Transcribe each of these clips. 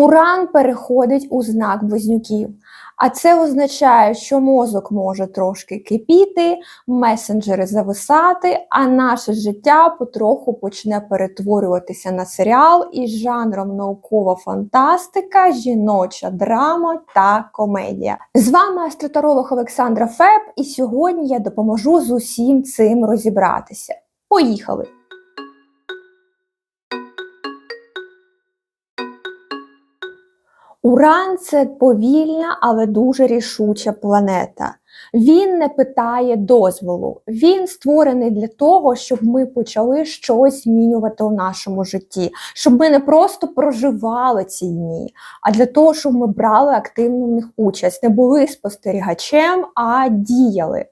Уран переходить у знак близнюків. А це означає, що мозок може трошки кипіти, месенджери зависати, а наше життя потроху почне перетворюватися на серіал із жанром наукова фантастика, жіноча драма та комедія. З вами астротаролог Олександра Феб, і сьогодні я допоможу з усім цим розібратися. Поїхали! Уран це повільна, але дуже рішуча планета. Він не питає дозволу. Він створений для того, щоб ми почали щось змінювати у нашому житті, щоб ми не просто проживали ці дні, а для того, щоб ми брали активну в них участь, не були спостерігачем, а діяли.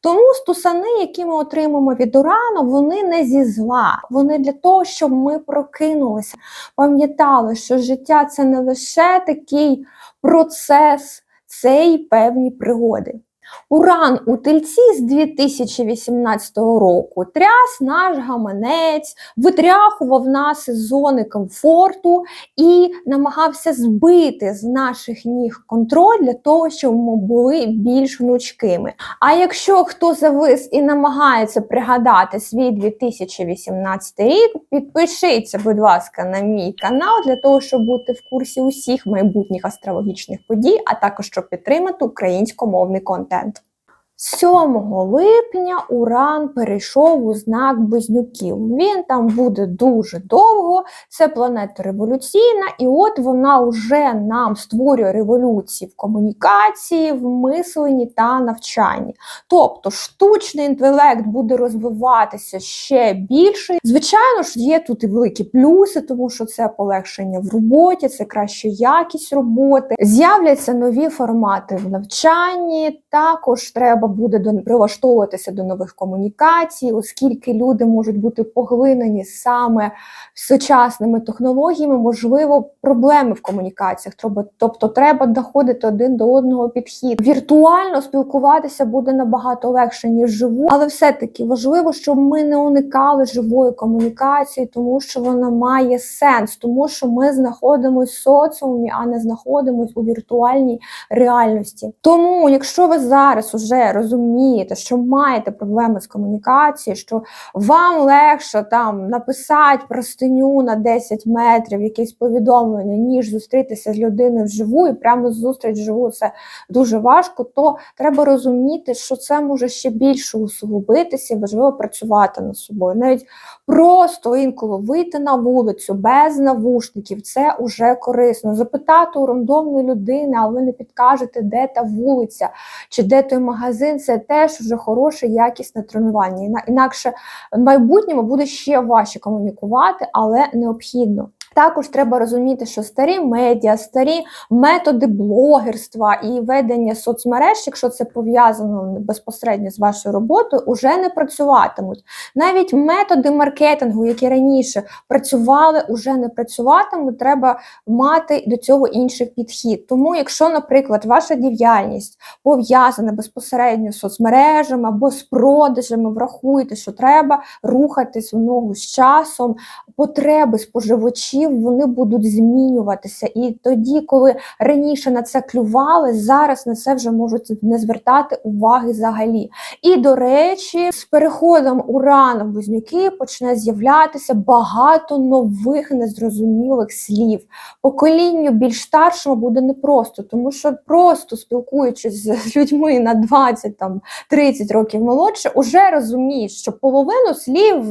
Тому стусани, які ми отримаємо від урану, вони не зі зла, вони для того, щоб ми прокинулися, пам'ятали, що життя це не лише такий процес, це й певні пригоди. Уран у тельці з 2018 року тряс наш гаманець, витряхував нас із зони комфорту і намагався збити з наших ніг контроль для того, щоб ми були більш гнучкими. А якщо хто завис і намагається пригадати свій 2018 рік, підпишіться, будь ласка, на мій канал для того, щоб бути в курсі усіх майбутніх астрологічних подій, а також щоб підтримати українськомовний контент. brand. 7 липня Уран перейшов у знак Близнюків. Він там буде дуже довго. Це планета революційна, і от вона вже нам створює революції в комунікації, в мисленні та навчанні. Тобто штучний інтелект буде розвиватися ще більше. Звичайно ж, є тут і великі плюси, тому що це полегшення в роботі, це краща якість роботи. З'являться нові формати в навчанні. Також треба буде до прилаштовуватися до нових комунікацій, оскільки люди можуть бути поглинені саме сучасними технологіями, можливо, проблеми в комунікаціях. Треба, тобто, треба доходити один до одного підхід. Віртуально спілкуватися буде набагато легше ніж живу, але все-таки важливо, щоб ми не уникали живої комунікації, тому що вона має сенс, тому що ми знаходимося в соціумі, а не знаходимося у віртуальній реальності. Тому, якщо ви зараз уже розумієте, що маєте проблеми з комунікацією, що вам легше там написати простиню на 10 метрів, якесь повідомлення, ніж зустрітися з людиною вживу, і прямо зустріч вживу це дуже важко, то треба розуміти, що це може ще більше усугубитися, і важливо працювати над собою. Навіть просто інколи вийти на вулицю без навушників, це вже корисно. Запитати у рандомної людини, а ви не підкажете, де та вулиця чи де той магазин, це теж вже хороше, якісне тренування. Інакше в майбутньому буде ще важче комунікувати, але необхідно. Також треба розуміти, що старі медіа, старі методи блогерства і ведення соцмереж, якщо це пов'язано безпосередньо з вашою роботою, уже не працюватимуть. Навіть методи маркетингу, які раніше працювали, уже не працюватимуть. Треба мати до цього інший підхід. Тому, якщо, наприклад, ваша діяльність пов'язана безпосередньо з соцмережами або з продажами, врахуйте, що треба рухатись в ногу з часом, потреби споживачів вони будуть змінюватися. І тоді, коли раніше на це клювали, зараз на це вже можуть не звертати уваги взагалі. І, до речі, з переходом урана в близнюки почне з'являтися багато нових незрозумілих слів. Поколінню більш старшому буде непросто, тому що просто спілкуючись з людьми на 20 там 30 років молодше, уже розумієш, що половину слів.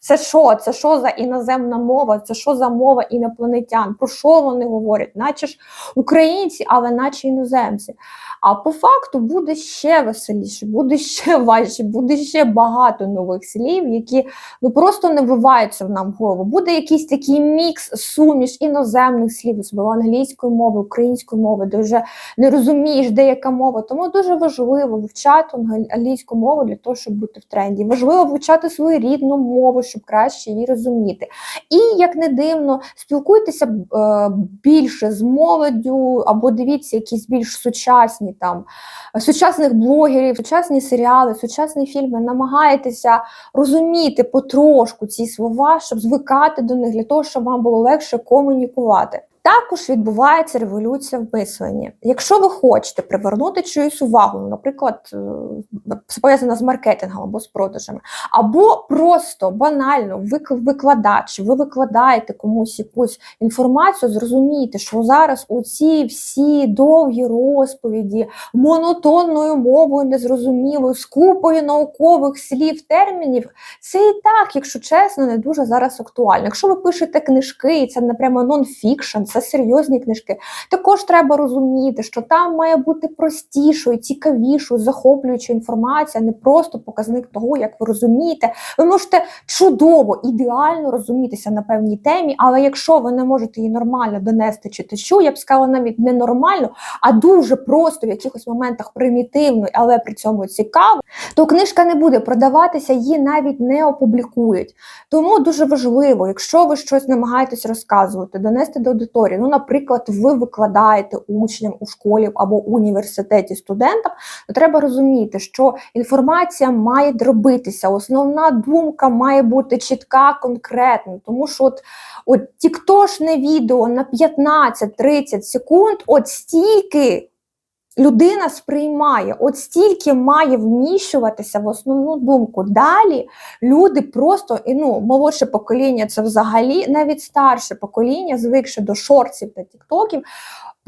Це що? Це що за іноземна мова? Це що за мова інопланетян? Про що вони говорять? Наче ж українці, але наче іноземці. А по факту буде ще веселіше, буде ще важче, буде ще багато нових слів, які ну просто не вбиваються в нам в голову. Буде якийсь такий мікс, суміш іноземних слів, особливо англійської мови, української мови, де вже не розумієш, де яка мова. Тому дуже важливо вивчати англійську мову для того, щоб бути в тренді. Важливо вивчати свою рідну мову, щоб краще її розуміти. І як не дивно, спілкуйтеся е, більше з молоддю, або дивіться якісь більш сучасні там сучасних блогерів, сучасні серіали, сучасні фільми. намагаєтеся розуміти потрошку ці слова, щоб звикати до них для того, щоб вам було легше комунікувати. Також відбувається революція в мисленні. Якщо ви хочете привернути чиюсь увагу, наприклад, е, це пов'язано з маркетингом або з продажами, або просто банально вик- викладач, ви викладаєте комусь якусь інформацію, зрозумійте, що зараз оці всі довгі розповіді монотонною мовою незрозумілою, з купою наукових слів, термінів, це і так, якщо чесно, не дуже зараз актуально. Якщо ви пишете книжки, і це не прямо нон-фікшн, це серйозні книжки, також треба розуміти, що там має бути простішою, цікавішою, захоплюючою інформація, не просто показник того, як ви розумієте. Ви можете чудово, ідеально розумітися на певній темі, але якщо ви не можете її нормально донести читачу, я б сказала навіть не нормально, а дуже просто в якихось моментах примітивно, але при цьому цікаво, то книжка не буде продаватися, її навіть не опублікують. Тому дуже важливо, якщо ви щось намагаєтесь розказувати, донести до аудиторії. Ну, наприклад, ви викладаєте учням у школі або університеті студентам, то треба розуміти, що інформація має дробитися. Основна думка має бути чітка, конкретна. Тому що от, от тіктошне відео на 15-30 секунд, от стільки. Людина сприймає, от стільки має вміщуватися в основну думку. Далі люди просто, і ну, молодше покоління, це взагалі навіть старше покоління, звикше до шортів та тіктоків,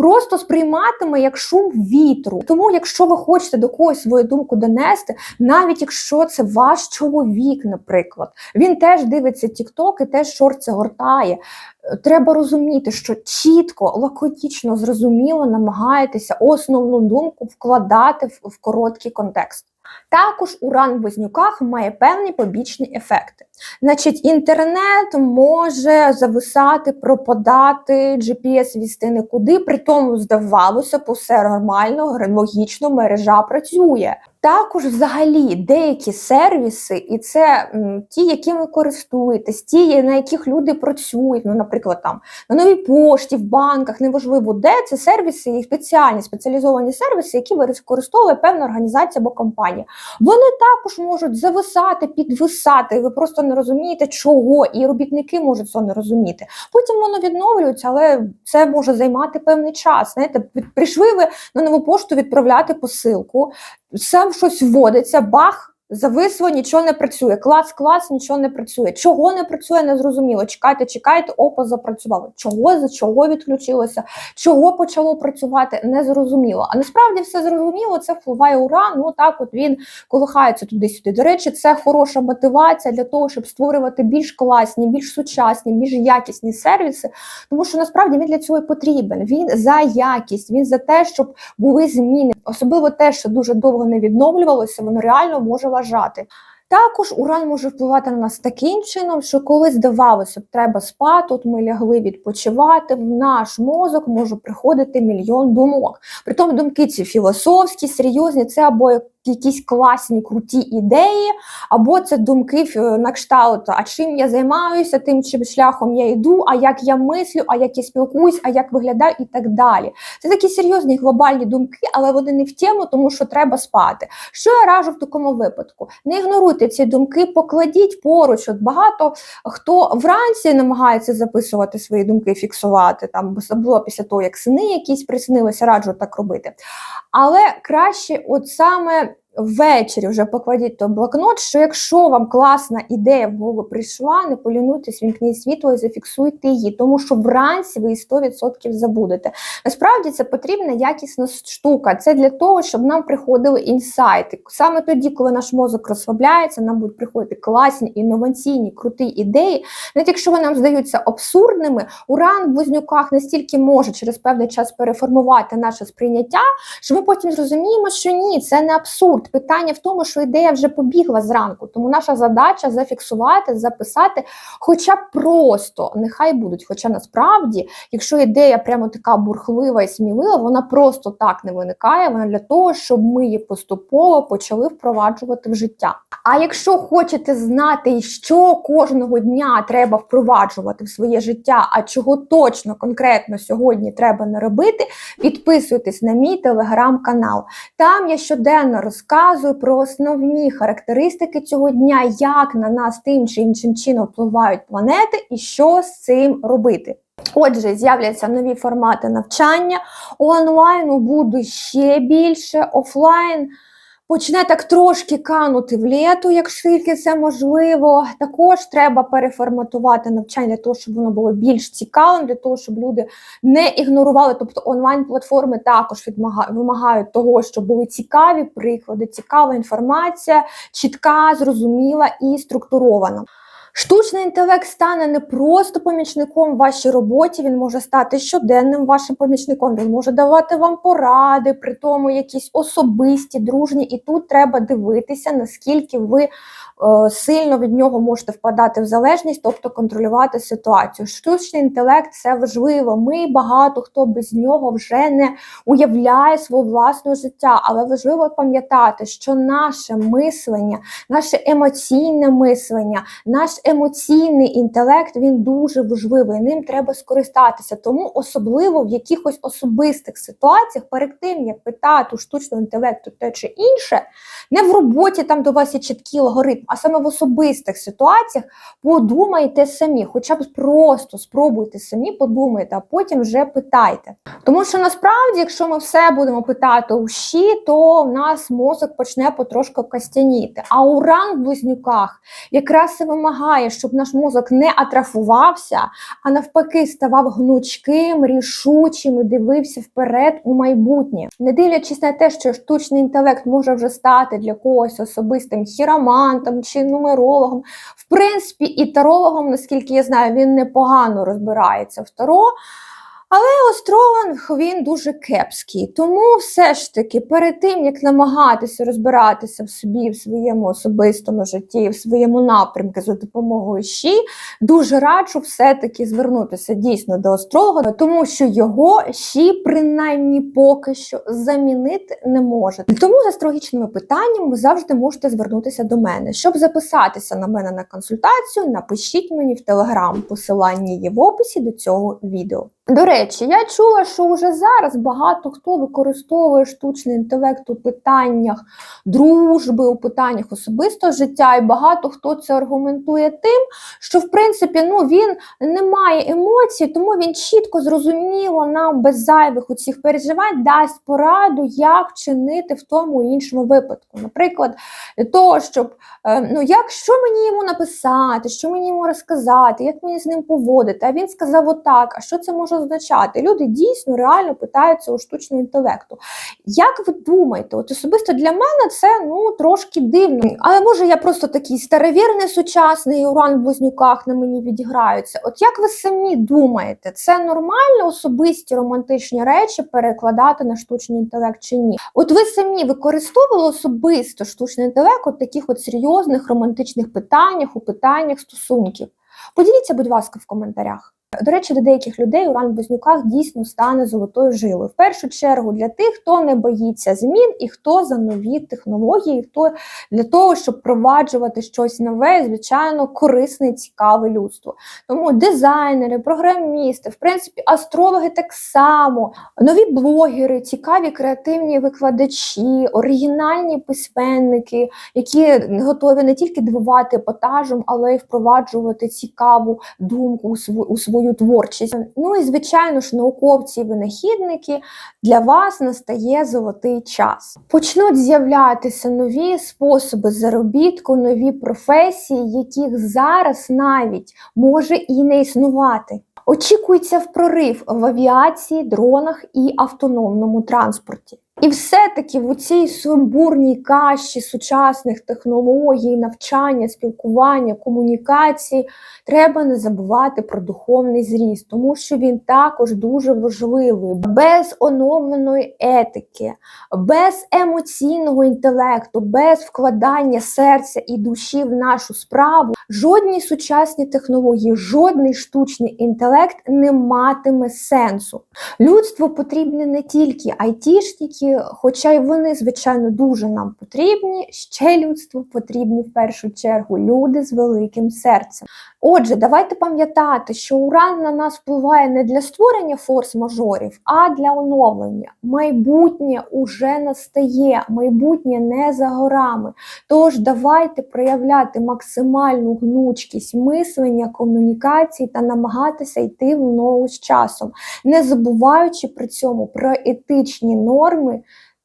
просто сприйматиме як шум вітру. Тому, якщо ви хочете до когось свою думку донести, навіть якщо це ваш чоловік, наприклад, він теж дивиться тікток і теж шорти гортає. Е, Треба розуміти, що чітко, лакотічно, зрозуміло намагаєтеся основну думку вкладати в, в короткий контекст. Також уран в близнюках має певні побічні ефекти. Значить, інтернет може зависати, пропадати, GPS вісти не куди, при тому здавалося, б, все нормально, логічно, мережа працює. Також, взагалі, деякі сервіси, і це м, ті, якими користуєтесь, ті, на яких люди працюють, ну, наприклад, там на новій пошті, в банках, неважливо де, це сервіси і спеціальні спеціалізовані сервіси, які використовує певна організація або компанія. Вони також можуть зависати, підвисати, ви просто не розумієте, чого, і робітники можуть це не розуміти. Потім воно відновлюється, але це може займати певний час. Знаєте, прийшли ви на нову пошту відправляти посилку, сам щось вводиться, бах. Зависло, нічого не працює. Клас, клас, нічого не працює. Чого не працює, не зрозуміло. Чекайте, чекайте, опа, запрацювало. Чого за чого відключилося, чого почало працювати, не зрозуміло. А насправді все зрозуміло, це впливає уран. Ну так, от він колихається туди-сюди. До речі, це хороша мотивація для того, щоб створювати більш класні, більш сучасні, більш якісні сервіси. Тому що насправді він для цього і потрібен. Він за якість, він за те, щоб були зміни. Особливо те, що дуже довго не відновлювалося, воно реально може вважати. Також уран може впливати на нас таким чином, що коли здавалося б, треба спати, от ми лягли відпочивати, в наш мозок може приходити мільйон думок. Притом думки ці філософські, серйозні, це або якісь класні, круті ідеї, або це думки ф- на кшталт, а чим я займаюся, тим чим шляхом я йду, а як я мислю, а як я спілкуюсь, а як виглядаю і так далі. Це такі серйозні глобальні думки, але вони не в тему, тому що треба спати. Що я раджу в такому випадку? Не ігноруйте ці думки, покладіть поруч. От багато хто вранці намагається записувати свої думки, фіксувати там, особливо після того, як сини якісь приснилися, раджу так робити. Але краще, от саме ввечері вже покладіть той блокнот, що якщо вам класна ідея в голову прийшла, не полінуйтесь, вімкніть світло і зафіксуйте її, тому що вранці ви її 100% забудете. Насправді це потрібна якісна штука. Це для того, щоб нам приходили інсайти. Саме тоді, коли наш мозок розслабляється, нам будуть приходити класні, інноваційні, круті ідеї. Навіть якщо вони нам здаються абсурдними, уран в близнюках настільки може через певний час переформувати наше сприйняття, що ми потім зрозуміємо, що ні, це не абсурд. Питання в тому, що ідея вже побігла зранку. Тому наша задача зафіксувати, записати, хоча просто, нехай будуть. Хоча насправді, якщо ідея прямо така бурхлива і смілива, вона просто так не виникає. Вона для того, щоб ми її поступово почали впроваджувати в життя. А якщо хочете знати, що кожного дня треба впроваджувати в своє життя, а чого точно конкретно сьогодні треба не робити, підписуйтесь на мій телеграм-канал. Там я щоденно розказую про основні характеристики цього дня, як на нас тим чи іншим чином впливають планети і що з цим робити. Отже, з'являться нові формати навчання. Онлайну буде ще більше, офлайн почне так трошки канути в літу, якщо тільки це можливо. Також треба переформатувати навчання для того, щоб воно було більш цікавим, для того, щоб люди не ігнорували. Тобто онлайн-платформи також вимагають того, щоб були цікаві приклади, цікава інформація, чітка, зрозуміла і структурована. Штучний інтелект стане не просто помічником в вашій роботі, він може стати щоденним вашим помічником, він може давати вам поради, при тому якісь особисті, дружні, і тут треба дивитися, наскільки ви е, сильно від нього можете впадати в залежність, тобто контролювати ситуацію. Штучний інтелект це важливо. Ми багато хто без нього вже не уявляє свого власного життя, але важливо пам'ятати, що наше мислення, наше емоційне мислення, наш емоційний інтелект він дуже важливий. Ним треба скористатися. Тому особливо в якихось особистих ситуаціях, перед тим як питати у штучного інтелекту те чи інше, не в роботі там до вас є чіткий алгоритм, а саме в особистих ситуаціях подумайте самі, хоча б просто спробуйте самі, подумайте, а потім вже питайте. Тому що насправді, якщо ми все будемо питати у щі, то в нас мозок почне потрошку костяніти. А уран в близнюках якраз і вимагає, щоб наш мозок не атрафувався, а навпаки ставав гнучким, рішучим і дивився вперед у майбутнє. Не дивлячись на те, що штучний інтелект може вже стати для когось особистим хіромантом чи нумерологом. В принципі, і тарологом, наскільки я знаю, він непогано розбирається в таро. Але астролог він дуже кепський. Тому все ж таки, перед тим як намагатися розбиратися в собі, в своєму особистому житті, в своєму напрямку за допомогою щі, дуже раджу все-таки звернутися дійсно до астролога, тому що його щі, принаймні поки що, замінити не може. Тому з астрологічними питаннями ви завжди можете звернутися до мене. Щоб записатися на мене на консультацію, напишіть мені в телеграм. Посилання є в описі до цього відео. До речі, я чула, що вже зараз багато хто використовує штучний інтелект у питаннях дружби, у питаннях особистого життя, і багато хто це аргументує тим, що в принципі ну він не має емоцій, тому він чітко зрозуміло нам без зайвих усіх переживань дасть пораду, як чинити в тому іншому випадку. Наприклад, для того, щоб е, ну як що мені йому написати, що мені йому розказати, як мені з ним поводити. А він сказав отак. А що це може означати? Люди дійсно реально питаються у штучного інтелекту. Як ви думаєте, от особисто для мене це ну трошки дивно. Але може я просто такий старовірний сучасний уран в близнюках на мені відіграються. От як ви самі думаєте, це нормально особисті романтичні речі перекладати на штучний інтелект чи ні? От ви самі використовували особисто штучний інтелект у таких от серйозних романтичних питаннях, у питаннях стосунків? Поділіться, будь ласка, в коментарях. До речі, для деяких людей уран в близнюках дійсно стане золотою жилою. В першу чергу для тих, хто не боїться змін і хто за нові технології, хто для того, щоб впроваджувати щось нове, звичайно, корисне і цікаве людству. Тому дизайнери, програмісти, в принципі, астрологи так само, нові блогери, цікаві креативні викладачі, оригінальні письменники, які готові не тільки дивувати епатажем, але й впроваджувати цікаву думку у свою свою творчість. Ну і звичайно ж, науковці і винахідники для вас настає золотий час. Почнуть з'являтися нові способи заробітку, нові професії, яких зараз навіть може і не існувати. Очікується в прорив в авіації, дронах і автономному транспорті. І все-таки в цій сумбурній каші сучасних технологій, навчання, спілкування, комунікації треба не забувати про духовний зріст, тому що він також дуже важливий. Без оновленої етики, без емоційного інтелекту, без вкладання серця і душі в нашу справу, жодні сучасні технології, жодний штучний інтелект не матиме сенсу. Людству потрібні не тільки айтішники, Хоча й вони, звичайно, дуже нам потрібні, ще людству потрібні в першу чергу люди з великим серцем. Отже, давайте пам'ятати, що уран на нас впливає не для створення форс-мажорів, а для оновлення. Майбутнє уже настає, майбутнє не за горами. Тож давайте проявляти максимальну гнучкість мислення, комунікації та намагатися йти в ногу з часом, не забуваючи при цьому про етичні норми.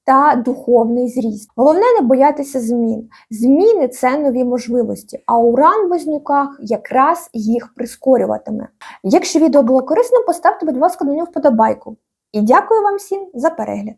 Та духовний зріст. Головне не боятися змін. Зміни це нові можливості, а уран в близнюках якраз їх прискорюватиме. Якщо відео було корисним, поставте, будь ласка, на нього вподобайку. І дякую вам всім за перегляд.